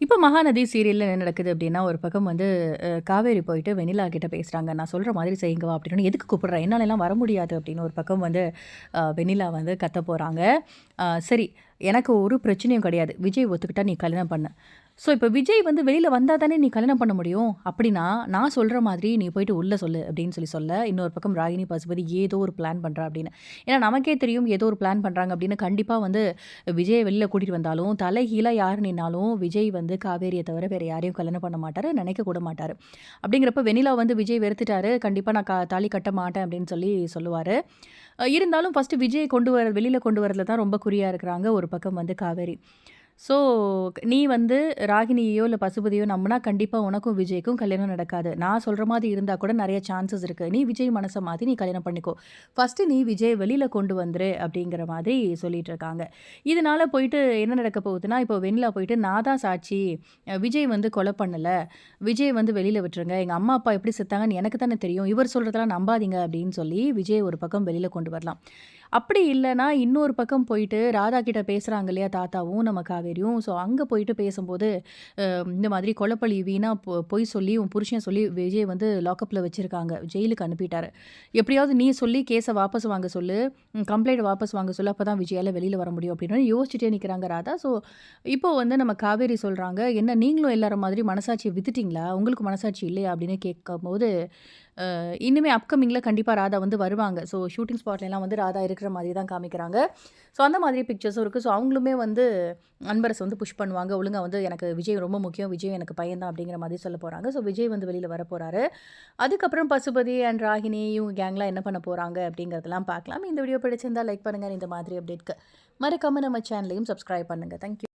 இப்போ மகாநதி சீரியலில் என்ன நடக்குது அப்படின்னா, ஒரு பக்கம் வந்து காவேரி போயிட்டு வெண்ணிலா கிட்ட பேசுகிறாங்க "நான் சொல்கிற மாதிரி செய்யுங்க வா" அப்படின்னு. "எதுக்கு கூப்பிட்றேன் என்னாலெல்லாம் வர முடியாது" அப்படின்னு ஒரு பக்கம் வந்து வெனிலா வெண்ணிலா வந்து கத்த போகிறாங்க சரி, எனக்கு ஒரு பிரச்சனையும் கிடையாது. விஜய் ஒத்துக்கிட்டா நீ கல்யாணம் பண்ண ஸோ இப்போ விஜய் வந்து வெளியில் வந்தால் தானே நீ கல்யாணம் பண்ண முடியும். அப்படின்னா, நான் சொல்கிற மாதிரி நீ போயிட்டு உள்ளே சொல்லு அப்படின்னு சொல்லி சொல்ல, இன்னொரு பக்கம் ராகினி பசுபதி ஏதோ ஒரு பிளான் பண்ணுறா அப்படின்னு. ஏன்னா நமக்கே தெரியும் ஏதோ ஒரு பிளான் பண்ணுறாங்க அப்படின்னு. கண்டிப்பாக வந்து விஜய வெளியில் கூட்டிகிட்டு வந்தாலும், தலைகீழா யார் நின்னாலும் விஜய் வந்து காவேரியை தவிர வேறு யாரையும் கல்யாணம் பண்ண மாட்டார் நினைக்க கூட மாட்டார் அப்படிங்கிறப்ப வெண்ணிலா வந்து விஜய் வெறுத்துட்டாரு. கண்டிப்பாக நான் க தாலி கட்ட மாட்டேன் அப்படின்னு சொல்லி சொல்லுவார் இருந்தாலும் ஃபர்ஸ்ட்டு விஜய் கொண்டு வர வெளியில் கொண்டு வரதுல தான் ரொம்ப குறியாக இருக்கிறாங்க. ஒரு ஒரு பக்கம் வந்து காவேரி. ஸோ நீ வந்து ராகினியோ இல்லை பசுபதியோ நம்மனா கண்டிப்பாக உனக்கும் விஜய்க்கும் கல்யாணம் நடக்காது. நான் சொல்கிற மாதிரி இருந்தால் கூட நிறைய சான்சஸ் இருக்குது நீ விஜய் மனசை மாதிரி நீ கல்யாணம் பண்ணிக்கோ. ஃபர்ஸ்ட்டு நீ விஜய் வெளியில் கொண்டு வந்துரு அப்படிங்கிற மாதிரி சொல்லிட்டு இருக்காங்க. இதனால போயிட்டு என்ன நடக்க போகுதுன்னா, இப்போ வெண்ணிலா போயிட்டு நான் தான் சாட்சி. விஜய் வந்து கொலை பண்ணல. விஜய் வந்து வெளியில் விட்டுருங்க. எங்கள் அம்மா, அப்பா எப்படி செத்தாங்கன்னு எனக்கு தானே தெரியும். இவர் சொல்கிறதெல்லாம் நம்பாதீங்க அப்படின்னு சொல்லி விஜய் ஒரு பக்கம் வெளியில் கொண்டு வரலாம். அப்படி இல்லைன்னா இன்னொரு பக்கம் போயிட்டு ராதா கிட்ட பேசுகிறாங்க இல்லையா தாத்தாவும், நம்ம காவேரியும். ஸோ அங்கே போயிட்டு பேசும்போது, இந்த மாதிரி கொலப்பழி வீணா பொ பொய் சொல்லி உன் புருஷன் சொல்லி விஜய் வந்து லாக்கப்பில் வச்சுருக்காங்க ஜெயிலுக்கு அனுப்பிட்டாரு. எப்படியாவது நீ சொல்லி கேஸை வாபஸ் வாங்க சொல்லு. கம்ப்ளைண்ட் வாபஸ் வாங்க சொல்லு. அப்பதான் விஜயால் வெளியில் வர முடியும் அப்படின்னு யோசிச்சுட்டே நிற்கிறாங்க ராதா. ஸோ இப்போ வந்து நம்ம காவேரி சொல்கிறாங்க "என்ன நீங்களும் எல்லாரும் மாதிரி மனசாட்சியை வித்துட்டிங்களா உங்களுக்கு மனசாட்சி இல்லையா?" அப்படின்னு கேட்கும்போது, இன்னுமே அப்கமிங்கில் கண்டிப்பாக ராதா வந்து வருவாங்க. ஸோ ஷூட்டிங் ஸ்பாட்லலாம் வந்து ராதா இருக்கிற மாதிரி தான் காமிக்கிறாங்க. ஸோ அந்த மாதிரி பிக்சர்ஸும் இருக்குது ஸோ அவங்களுமே வந்து அன்பரசு வந்து புஷ் பண்ணுவாங்க. ஒழுங்கா வந்து எனக்கு விஜய் ரொம்ப முக்கியம். விஜய் எனக்கு பையன் தான் அப்படிங்கிற மாதிரி சொல்ல போகிறாங்க ஸோ விஜய் வந்து வெளியில் வர போகிறாரு அதுக்கப்புறம் பசுபதி அண்ட் ராகினி இவங்க கேங்லாம் என்ன பண்ண போகிறாங்க அப்படிங்கிறதெல்லாம் பார்க்கலாம். இந்த வீடியோ பிடிச்சிருந்தால் லைக் பண்ணுங்க. இந்த மாதிரி அப்டேட்க்கு மறக்காமல் நம்ம சேனலையும் சப்ஸ்கிரைப் பண்ணுங்க. Thank you.